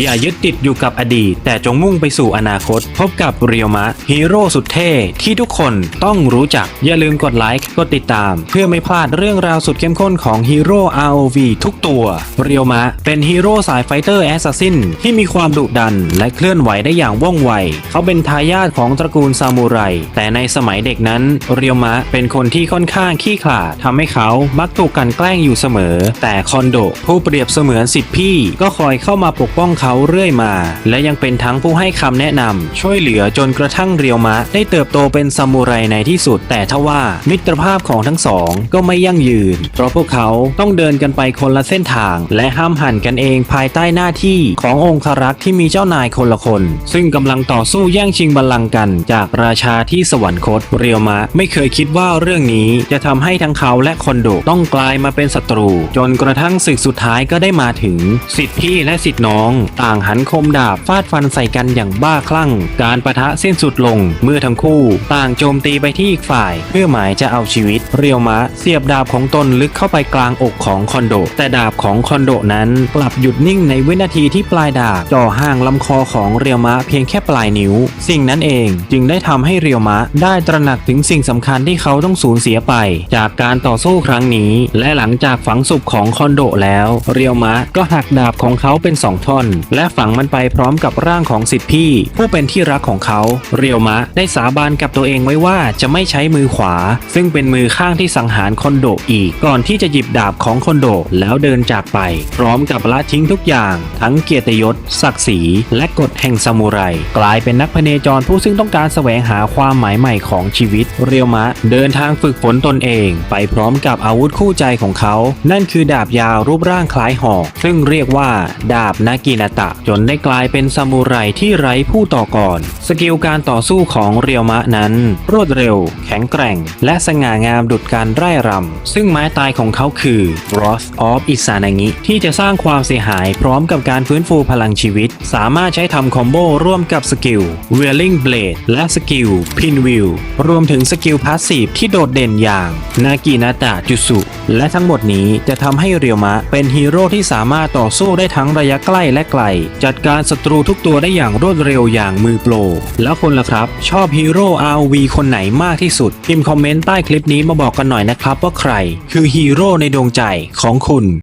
อย่ายึดติดอยู่กับอดีต แต่จงมุ่งไปสู่อนาคต พบกับเรียวมะฮีโร่สุดเท่ที่ทุกคนต้องรู้จัก อย่าลืมกดไลค์กดติดตาม เพื่อไม่พลาดเรื่องราวสุดเข้มข้นของฮีโร่ ROV ทุกตัว เรียวมะเป็นฮีโร่สายไฟเตอร์แอสซัสซินที่มีความดุดัน และเคลื่อนไหวได้อย่างว่องไว เขาเป็นทายาทของตระกูลซามูไร แต่ในสมัยเด็กนั้น เรียวมะเป็นคนที่ค่อนข้างขี้ขลาดทำให้เขามักถูกกันแกล้งอยู่เสมอ แต่คอนโดผู้เปรียบเสมือนสิทธิพี่ก็คอยเข้ามาปกป้องเขาเรื่อยมา และยังเป็นทั้งผู้ให้คำแนะนำช่วยเหลือจนกระทั่งเรียวมะ ได้เติบโตเป็นซามูไรในที่สุด แต่ทว่ามิตรภาพของทั้งสองก็ไม่ยั่งยืน เพราะพวกเขาต้องเดินกันไปคนละเส้นทาง และห้ามหันกันเองภายใต้หน้าที่ขององครักษ์ที่มีเจ้านายคนละคน ซึ่งกำลังต่อสู้แย่งชิงบัลลังก์กัน จากราชาที่สวรรคตเรียวมะ ไม่เคยคิดว่าเรื่องนี้จะทำให้ทั้งเขาและคอนโดต้องกลายมาเป็นศัตรู จนกระทั่งศึกสุดท้ายก็ได้มาถึง สิทธิพี่และสิทธิน้องต่างหันคมดาบฟาดฟันใส่กันอย่างบ้าคลั่ง การประทะสิ้นสุดลงเมื่อทั้งคู่ ต่างโจมตีไปที่อีกฝ่าย เพื่อหมายจะเอาชีวิต เรียวมะเสียบดาบของตนลึกเข้าไปกลางอกของคอนโด แต่ดาบของคอนโดนั้นกลับหยุดนิ่งในวินาทีที่ปลายดาบจ่อห่างลำคอของเรียวมะเพียงแค่ปลายนิ้ว สิ่งนั้นเองจึงได้ทำให้เรียวมะได้ตระหนักถึงสิ่งสำคัญที่เขาต้องสูญเสียไป จากการต่อสู้ครั้งนี้ และหลังจากฝังศพของคอนโดแล้ว เรียวมะก็หักดาบของเขาเป็นสองท่อน และฝังมันไปพร้อมกับร่างของสิทธิพี่ ผู้เป็นที่รักของเขา เรียวมะได้สาบานกับตัวเองไว้ว่าจะไม่ใช้มือขวา ซึ่งเป็นมือข้างที่สังหารคอนโดอีก ก่อนที่จะหยิบดาบของคอนโดแล้วเดินจากไป พร้อมกับละทิ้งทุกอย่าง ทั้งเกียรติยศ ศักดิ์ศรี และกฎแห่งซามูไร กลายเป็นนักพเนจรผู้ซึ่งต้องการแสวงหาความหมายใหม่ของชีวิต เรียวมะ เดินทางฝึกฝนตนเอง ไปพร้อมกับอาวุธคู่ใจของเขา นั่นคือดาบยาวรูปร่างคล้ายหอกซึ่งเรียกว่า ดาบนากินาตะ จนได้กลายเป็นซามูไรที่ไร้ผู้ต่อก่อน สกิลการต่อสู้ของเรียวมะนั้น รวดเร็ว แข็งแกร่ง และสง่างามดุดการไร่รำซึ่งไม้ตายของเขาคือ Wrath of Izanagi ที่จะสร้างความเสียหายพร้อมกับการฟื้นฟูพลังชีวิต สามารถใช้ทำคอมโบร่วมกับสกิล Wailing Blade และสกิล Pinwheel รวมถึงสกิลพาสซีฟที่โดดเด่นอย่างนากินาตะจุสุและทั้งหมดนี้จะทำให้เรียวมะเป็นฮีโร่ที่สามารถต่อสู้ได้ทั้งระยะใกล้และไกล จัดการศัตรูทุกตัวได้อย่างรวดเร็วอย่างมือโปร แล้วคนล่ะครับ ชอบฮีโร่ RV คนไหนมากที่สุดพิมพ์คอมเมนต์ใต้คลิปนี้มาบอกกันหน่อยนะครับว่าใครคือฮีโร่ในดวงใจของคุณ